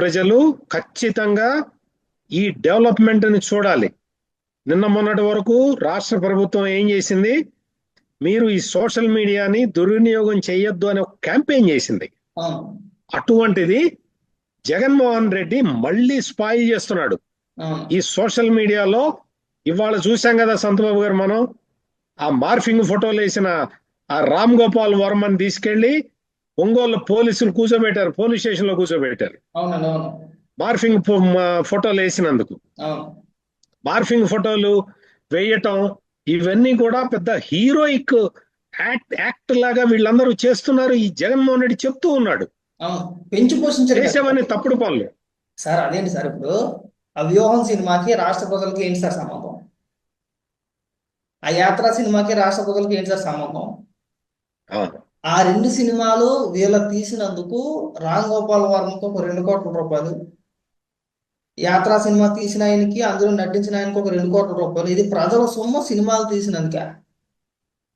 ప్రజలు ఖచ్చితంగా ఈ డెవలప్మెంట్ని చూడాలి. నిన్న మొన్నటి వరకు రాష్ట్ర ప్రభుత్వం ఏం చేసింది? మీరు ఈ సోషల్ మీడియాని దుర్వినియోగం చేయొద్దు అనే ఒక క్యాంపెయిన్ చేసింది. అటువంటిది జగన్మోహన్ రెడ్డి మళ్ళీ స్పాయిల్ చేస్తున్నాడు. ఈ సోషల్ మీడియాలో ఇవాళ చూసాం కదా సంతబాబు గారు మనం. ఆ మార్ఫింగ్ ఫోటోలు వేసిన ఆ రామ్ గోపాల్ వర్మని తీసుకెళ్ళి ఒంగోలు పోలీసులు కూర్చోబెట్టారు పోలీస్ స్టేషన్లో కూర్చోబెట్టారు అవును. మార్ఫింగ్ మా- ఫోటోలు వేసినందుకు. అవును. మార్ఫింగ్ ఫోటోలు వేయటం ఇవన్నీ కూడా పెద్ద హీరోయిక్ యాక్ట్ లాగా వీళ్ళందరూ చేస్తున్నారు. ఈ జగన్మోహన్ రెడ్డి చెప్తూ ఉన్నాడు. అవును. పెంచి పోషించారు తప్పుడు పనులు. సార్ అదేంటి సార్ ఇప్పుడు? ఆ వ్యూహం సినిమాకి రాష్ట్ర ప్రజలకి ఏంటి సార్ సంబంధం? ఆ యాత్ర సినిమాకి రాష్ట్ర ప్రజలకి ఏంటి సార్ సంబంధం? ఆ, ఆ రెండు సినిమాలు వీళ్ళ తీసినందుకు రామ్ గోపాల్ వర్మకు ఒక రెండు కోట్ల రూపాయలు. యాత్ర సినిమా తీసిన ఆయనకి అందులో నటించిన ఆయనకి ఒక రెండు కోట్ల రూపాయలు. ఇది ప్రజల సొమ్ము సినిమాలు తీసినందుకే.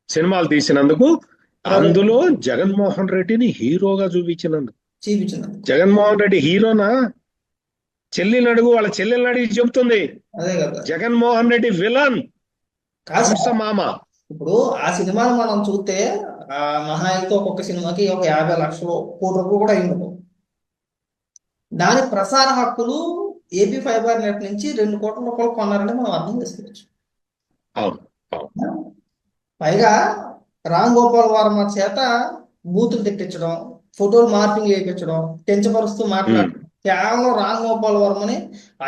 సినిమాలు తీసినందుకు అందులో జగన్మోహన్ రెడ్డిని హీరోగా చూపించినందుకు. చూపించినందుకు. జగన్మోహన్ రెడ్డి హీరోనా? చెల్లిని అడుగు వాళ్ళ చెల్లెల్ని అడిగి చెబుతుంది అదే కదా. జగన్మోహన్ రెడ్డి విలన్. మామ. ఇప్పుడు ఆ సినిమాను మనం చూస్తే మహా అయితే ఒక్కొక్క సినిమాకి ఒక యాభై లక్షలు కోటి రూపాయలు కూడా అయి ఉండదు దాని ప్రసార హక్కులు ఏపీ ఫైబర్ నెట్ నుంచి రెండు కోట్ల రూపాయలు కొన్నారంటే మనం అర్థం చేసుకోవచ్చు. పైగా రామ్ గోపాల్ వర్మ చేత బూతులు తిట్టించడం ఫోటోలు మార్పింగ్ చేయించడం పెంచపరుస్తూ మాట్లాడడం కేవలం రామ్ గోపాల్ వర్మని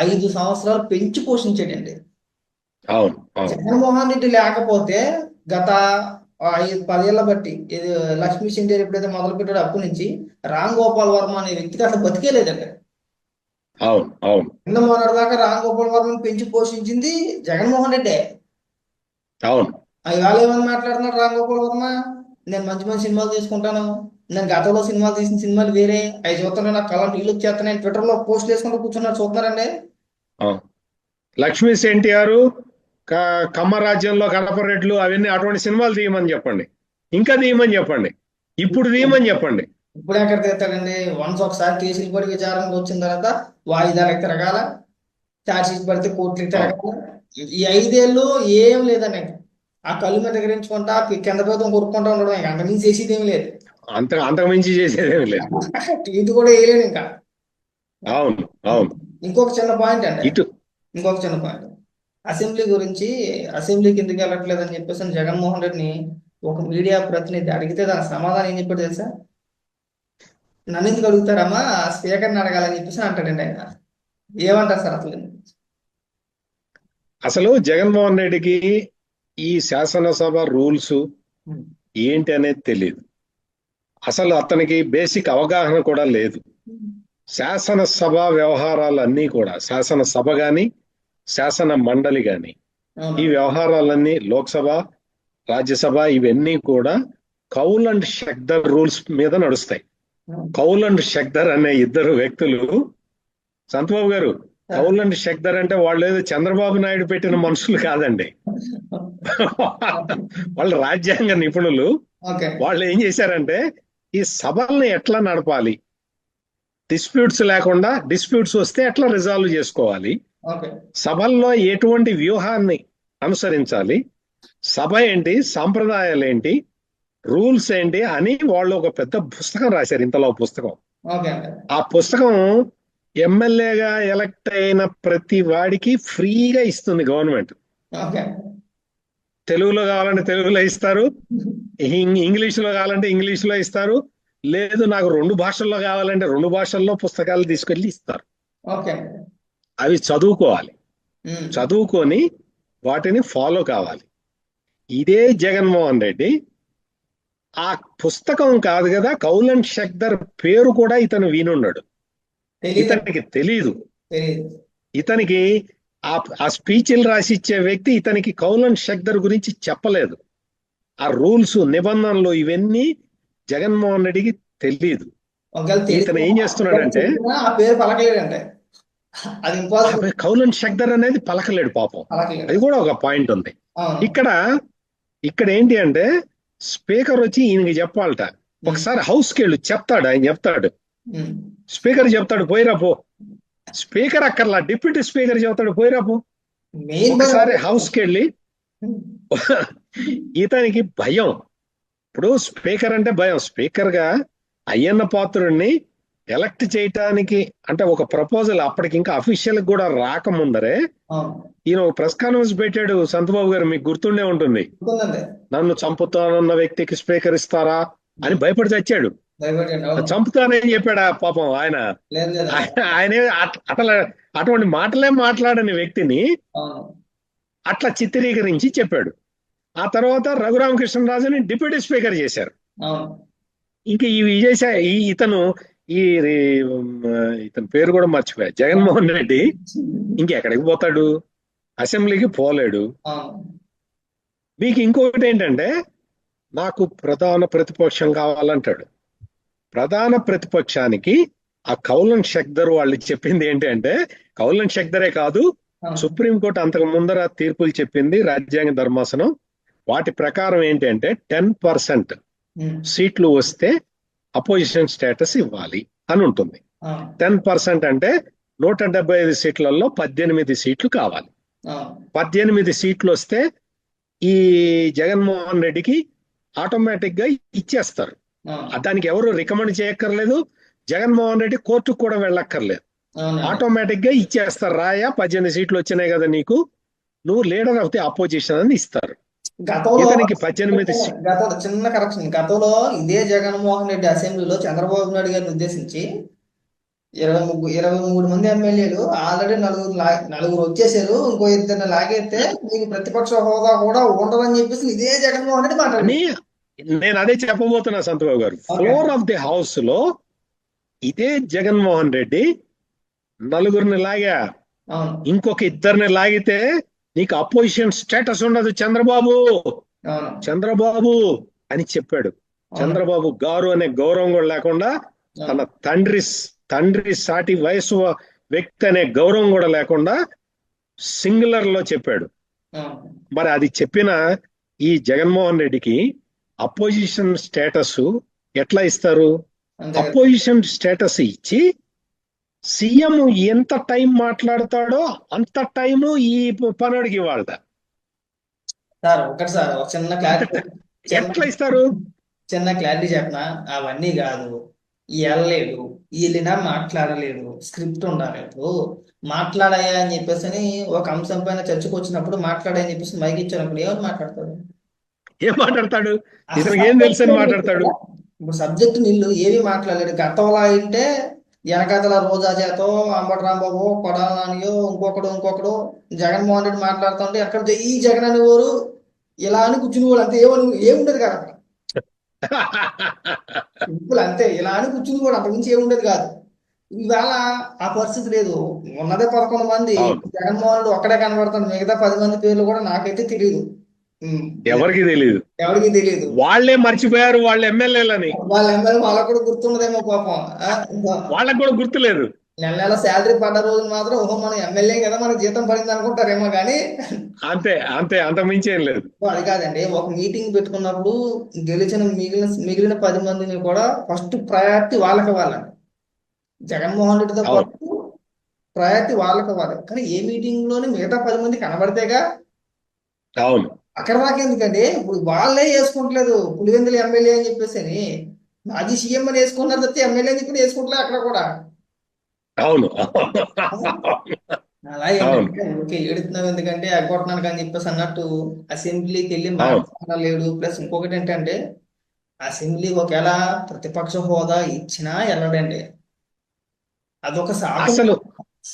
ఐదు సంవత్సరాలు పెంచి పోషించాడండి. జగన్మోహన్ రెడ్డి లేకపోతే గత ఐదు పదేళ్ళ బట్టి లక్ష్మీ సిండేర్ ఎప్పుడైతే మొదలు పెట్టాడో అప్పటి నుంచి రామ్ గోపాల్ వర్మ అనే వ్యక్తికి అసలు బతికే లేదండి అవును అవును. నిన్న మొన్నటి దాకా రామ్ గోపాల్ వర్మని పెంచి పోషించింది జగన్మోహన్ రెడ్డే. అవును. ఇవాళ ఏమని మాట్లాడుతున్నాడు రామ్ గోపాల్ వర్మ? నేను మంచి మంచి సినిమాలు తీసుకుంటాను. నేను గతంలో సినిమాలు తీసిన సినిమాలు వేరే. అవి చూస్తుంటే నాకు కళ్ళ నీళ్ళు వచ్చేస్తున్నాయి. ట్విట్టర్లో పోస్ట్ చేసుకుంటూ కూర్చున్నారు చూస్తున్నారండి? లక్ష్మీ ఎన్టీఆర్ కమ్మ రాజ్యంలో కడప రెడ్లు అవన్నీ అటువంటి సినిమాలు తీయమని చెప్పండి. ఇంకా తీయమని చెప్పండి. ఇప్పుడు తీయమని చెప్పండి. ఇప్పుడు ఎక్కడ తీస్తాడండి వన్స్ ఒకసారి కేసులు పడి విచారణకు వచ్చిన తర్వాత వాయిదాలకు తిరగాల ఛార్జ్ షీట్ పడితే కోర్టులకు తిరగాల ఈ ఐదేళ్ళు ఏం లేదండి. ఆ కళ్ళు మీద ఎగరించుకుంటా పి- కింద పోతాం కొరుక్కుంటా ఉండడం ఇంకా అంతకుమించి చేసేది ఏం లేదు. అంత అంతకు మించి చేసేదేమి లేదు. ఇది కూడా వేయలేడు ఇంకా. అవును అవును. ఇంకొక చిన్న పాయింట్ అండి. ఇటు. ఇంకొక చిన్న పాయింట్ అసెంబ్లీ గురించి అసెంబ్లీకి ఎందుకు వెళ్ళట్లేదని చెప్పేసి జగన్మోహన్ రెడ్డిని ఒక మీడియా ప్రతినిధి అడిగితే దానికి సమాధానం ఏం చెప్పాడు తెలుసా? నన్ను ఎందుకు అడుగుతారమ్మా? స్పీకర్ని అడగాలని చెప్పేసి అంటాడండి ఆయన. ఏమంటారు సార్ అసలు? అసలు జగన్మోహన్ రెడ్డికి ఈ శాసనసభ రూల్స్ ఏంటి అనేది తెలియదు అసలు అతనికి బేసిక్ అవగాహన కూడా లేదు. శాసనసభ వ్యవహారాలన్నీ కూడా శాసనసభ గాని శాసన మండలి గాని. ఈ వ్యవహారాలన్నీ లోక్సభ రాజ్యసభ ఇవన్నీ కూడా కౌల్ అండ్ షక్దర్ రూల్స్ మీద నడుస్తాయి. కౌల్ అండ్ షక్దర్ అనే ఇద్దరు వ్యక్తులు సంతబాబు గారు కౌల్ అండ్ షక్దర్ అంటే వాళ్ళు ఏదో చంద్రబాబు నాయుడు పెట్టిన మనుషులు కాదండి. వాళ్ళు రాజ్యాంగ నిపుణులు. వాళ్ళు ఏం చేశారంటే ఈ సభల్ని ఎట్లా నడపాలి? డిస్ప్యూట్స్ లేకుండా డిస్ప్యూట్స్ వస్తే ఎట్లా రిజాల్వ్ చేసుకోవాలి? సభల్లో ఎటువంటి వ్యూహాన్ని అనుసరించాలి? సభ ఏంటి? సాంప్రదాయాలు ఏంటి? రూల్స్ ఏంటి? అని వాళ్ళు ఒక పెద్ద పుస్తకం రాశారు ఇంతలో పుస్తకం. ఆ పుస్తకం ఎమ్మెల్యేగా ఎలక్ట్ అయిన ప్రతి వాడికి ఫ్రీగా ఇస్తుంది గవర్నమెంట్. తెలుగులో కావాలంటే తెలుగులో ఇస్తారు ఇం- ఇంగ్లీష్లో కావాలంటే ఇంగ్లీష్లో ఇస్తారు లేదు నాకు రెండు భాషల్లో కావాలంటే రెండు భాషల్లో పుస్తకాలు తీసుకెళ్ళి ఇస్తారు. అవి చదువుకోవాలి. చదువుకొని వాటిని ఫాలో కావాలి. ఇదే జగన్మోహన్ రెడ్డి. ఆ పుస్తకం కాదు కదా కౌల్ అండ్ షక్దర్ పేరు కూడా ఇతను వినున్నాడు ఇతనికి తెలీదు. ఇతనికి ఆ ఆ స్పీచ్లు రాసి ఇచ్చే వ్యక్తి ఇతనికి కౌల్ అండ్ షక్దర్ గురించి చెప్పలేదు. ఆ రూల్స్ నిబంధనలు ఇవన్నీ జగన్మోహన్ రెడ్డికి తెలియదు ఇతను ఏం చేస్తున్నాడంటే అది ఇంపాసిబుల్. కౌల్ అండ్ షక్దర్ అనేది పలకలేడు పాపం. అది కూడా ఒక పాయింట్ ఉంది. ఇక్కడ ఇక్కడ ఏంటి అంటే స్పీకర్ వచ్చి ఈయనకి చెప్పాలట. ఒకసారి హౌస్కి వెళ్ళు చెప్తాడు ఆయన చెప్తాడు. స్పీకర్ చెప్తాడు పోయిరా పో. స్పీకర్ అక్కర్లా డిప్యూటీ స్పీకర్ చెబుతాడు పోయిరాపు మెయిన్ ఒకసారి హౌస్కి వెళ్ళి ఇతనికి భయం. ఇప్పుడు స్పీకర్ అంటే భయం. స్పీకర్గా అయ్యన్న పాత్రుడిని ఎలక్ట్ చేయటానికి అంటే ఒక ప్రపోజల్ అప్పటికి ఇంకా అఫీషియల్ కూడా రాకముందరే ఈయన ఒక ప్రెస్ కాన్ఫరెన్స్ పెట్టాడు. సంతబాబు గారు మీకు గుర్తుండే ఉంటుంది. నన్ను చంపుతానన్న వ్యక్తికి స్పీకర్ ఇస్తారా అని భయపడి చచ్చాడు. చంపుతానని చెప్పాడు పాపం ఆయన? ఆయన- ఆయనే అట్- అట్లా అటువంటి మాటలే మాట్లాడని వ్యక్తిని అట్లా చిత్రీకరించి చెప్పాడు. ఆ తర్వాత రఘురామకృష్ణరాజుని డిప్యూటీ స్పీకర్ చేశారు. ఇంక ఈ విజయసాయి ఇతను ఈ ఇతని పేరు కూడా మర్చిపోయా. జగన్మోహన్ రెడ్డి ఇంకెక్కడికి పోతాడు? అసెంబ్లీకి పోలేడు. మీకు ఇంకొకటి ఏంటంటే నాకు ప్రధాన ప్రతిపక్షం కావాలంటాడు. ప్రధాన ప్రతిపక్షానికి ఆ కౌలన్ షక్దర్ వాళ్ళు చెప్పింది ఏంటంటే కౌలన్ షక్దరే కాదు సుప్రీంకోర్టు అంతకు ముందర తీర్పులు చెప్పింది రాజ్యాంగ ధర్మాసనం. వాటి ప్రకారం ఏంటంటే టెన్ పర్సెంట్ సీట్లు వస్తే అపోజిషన్ స్టేటస్ ఇవ్వాలి అని ఉంటుంది. టెన్ పర్సెంట్ అంటే నూట డెబ్బై ఐదు సీట్లలో పద్దెనిమిది సీట్లు కావాలి. పద్దెనిమిది సీట్లు వస్తే ఈ జగన్మోహన్ రెడ్డికి ఆటోమేటిక్గా ఇచ్చేస్తారు దానికి ఎవరు రికమెండ్ చేయక్కర్లేదు. జగన్మోహన్ రెడ్డి కోర్టుకు కూడా వెళ్ళక్కర్లేదు. ఆటోమేటిక్గా ఇచ్చేస్తారు. రాయా పద్దెనిమిది సీట్లు వచ్చినాయి కదా నీకు. నువ్వు లీడర్ ఆఫ్ ది అపోజిషన్ అని ఇస్తారు. గతంలో ఇతనికి పద్దెనిమిది సీ- గతంలో చిన్న కరెక్షన్ గతంలో ఇదే జగన్మోహన్ రెడ్డి అసెంబ్లీలో చంద్రబాబు నాయుడు గారిని ఉద్దేశించి ఇరవై ముగ్గురు ఇరవై మూడు మంది ఎమ్మెల్యేలు ఆల్రెడీ నలుగురు నలుగురు వచ్చేసారు. ఇంకో ఇద్దరిని లాగేస్తే మీకు ప్రతిపక్ష హోదా కూడా ఉండదని చెప్పేసి ఇదే జగన్మోహన్ రెడ్డి మాట్లాడారు నేను అదే చెప్పబోతున్నా సంతబాబు గారు. ఫ్లోర్ ఆఫ్ ది హౌస్లో ఇదే జగన్మోహన్ రెడ్డి నలుగురిని లాగా ఇంకొక ఇద్దరిని లాగితే నీకు అపోజిషన్ స్టేటస్ ఉండదు చంద్రబాబు. చంద్రబాబు అని చెప్పాడు. చంద్రబాబు గారు అనే గౌరవం కూడా లేకుండా తన తండ్రి తండ్రి సాటి వయసు వ్యక్తి అనే గౌరవం కూడా లేకుండా సింగులర్లో చెప్పాడు. మరి అది చెప్పిన ఈ జగన్మోహన్ రెడ్డికి అపోజిషన్ స్టేటస్ ఎట్లా ఇస్తారు. అపోజిషన్ స్టేటస్ ఇచ్చి సీఎం ఎంత టైం మాట్లాడతాడో అంత టైము ఈ పనుడికి ఇవ్వాలట సార్ ఒకటి సార్ ఒక చిన్న క్లారిటీ ఎట్లా ఇస్తారు? చిన్న క్లారిటీ చెప్పనా? అవన్నీ కాదు. వెళ్ళలేడు వెళ్ళినా మాట్లాడలేడు. స్క్రిప్ట్ ఉండాలి ఇప్పుడు. మాట్లాడాయా అని చెప్పేసి అని ఒక అంశం పైన చర్చకు వచ్చినప్పుడు మాట్లాడాయని చెప్పేసి మైక్ ఇచ్చినప్పుడు ఏమని మాట్లాడతాడు ఏం మాట్లాడతాడు? ఇతనికి ఏం తెలుసు అని మాట్లాడతాడు? ఇప్పుడు సబ్జెక్ట్ నీళ్ళు ఏమీ మాట్లాడలేడు గతంలో అంటే వెనకాతల రోజా చేతో అంబటి రాంబాబు కొడాలనియో ఇంకొకడు ఇంకొకడు జగన్మోహన్ రెడ్డి మాట్లాడుతుంటే ఎక్కడ ఈ జగన్ అని ఊరు ఇలా అని కూర్చుని వాళ్ళు అంతే ఏమని ఏముండదు కదా అక్కడ. సింపుల్ అంతే ఇలా అని కూర్చుని కూడా అంతకు మించి ఏముండేది కాదు. ఇవాళ ఆ పరిస్థితి లేదు. ఉన్నదే పదకొండు మంది. జగన్మోహన్ రెడ్డి ఒక్కడే కనబడుతుంది మిగతా పది మంది పేర్లు కూడా నాకైతే తెలియదు. ఎవరికి తెలియదు ఎవరికి తెలియదు వాళ్ళే మర్చిపోయారు వాళ్ళ ఎమ్మెల్యేలని. వాళ్ళ ఎమ్మెల్యే వాళ్ళకు కూడా గుర్తుండదేమో పాపం. వాళ్ళకు కూడా గుర్తులేదు. నెల నెల శాలరీ పడ్డ రోజున మాత్రం ఓహో మనం ఎమ్మెల్యే కదా మనకు జీతం పడింది అనుకుంటారేమో కానీ. అంతే అంతే అంత మించి ఏం లేదు. అది కాదండి. ఒక మీటింగ్ పెట్టుకున్నప్పుడు గెలిచిన మిగిలిన మిగిలిన పది మందిని కూడా ఫస్ట్ ప్రయారిటీ వాళ్ళకి ఇవ్వాలండి జగన్మోహన్ రెడ్డితో. పాటు ప్రయారిటీ వాళ్ళకి ఇవ్వాలి. కానీ ఏ మీటింగ్లోనే మిగతా పది మంది కనబడితేగా అవును. అక్కడ దాకా ఎందుకండి? ఇప్పుడు వాళ్ళే వేసుకుంటలేదు. పులివెందుల ఎమ్మెల్యే అని చెప్పేసి అని. మాజీ సీఎం అని వేసుకున్నారు తప్పితే ఎమ్మెల్యే అని చెప్పి వేసుకుంటలే అక్కడ కూడా? అవును. అలా ఊరికే ఏడుతున్నావు ఎందుకంటే ఎగ్గొట్టడానికి అని చెప్పేసి అన్నట్టు అసెంబ్లీకి వెళ్ళి అవును. మాట్లాడలేడు ప్లస్ ఇంకొకటి ఏంటంటే అసెంబ్లీ ఒకవేళ ప్రతిపక్ష హోదా ఇచ్చినా వెళ్ళడండి అదొక సాకు అసలు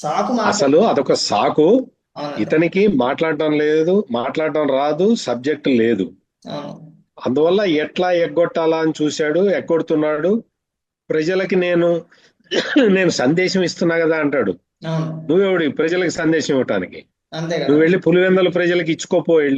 సాకు అసలు అదొక సాకు ఇతనికి మాట్లాడటం లేదు మాట్లాడటం రాదు సబ్జెక్ట్ లేదు. అందువల్ల ఎట్లా ఎగ్గొట్టాలా అని చూశాడు ఎగ్గొడుతున్నాడు. ప్రజలకి నేను నేను సందేశం ఇస్తున్నా కదా అంటాడు. నువ్వెవడి ప్రజలకు సందేశం ఇవ్వటానికి. నువ్వు వెళ్ళి పులివెందుల ప్రజలకు ఇచ్చుకోపో వెళ్ళి.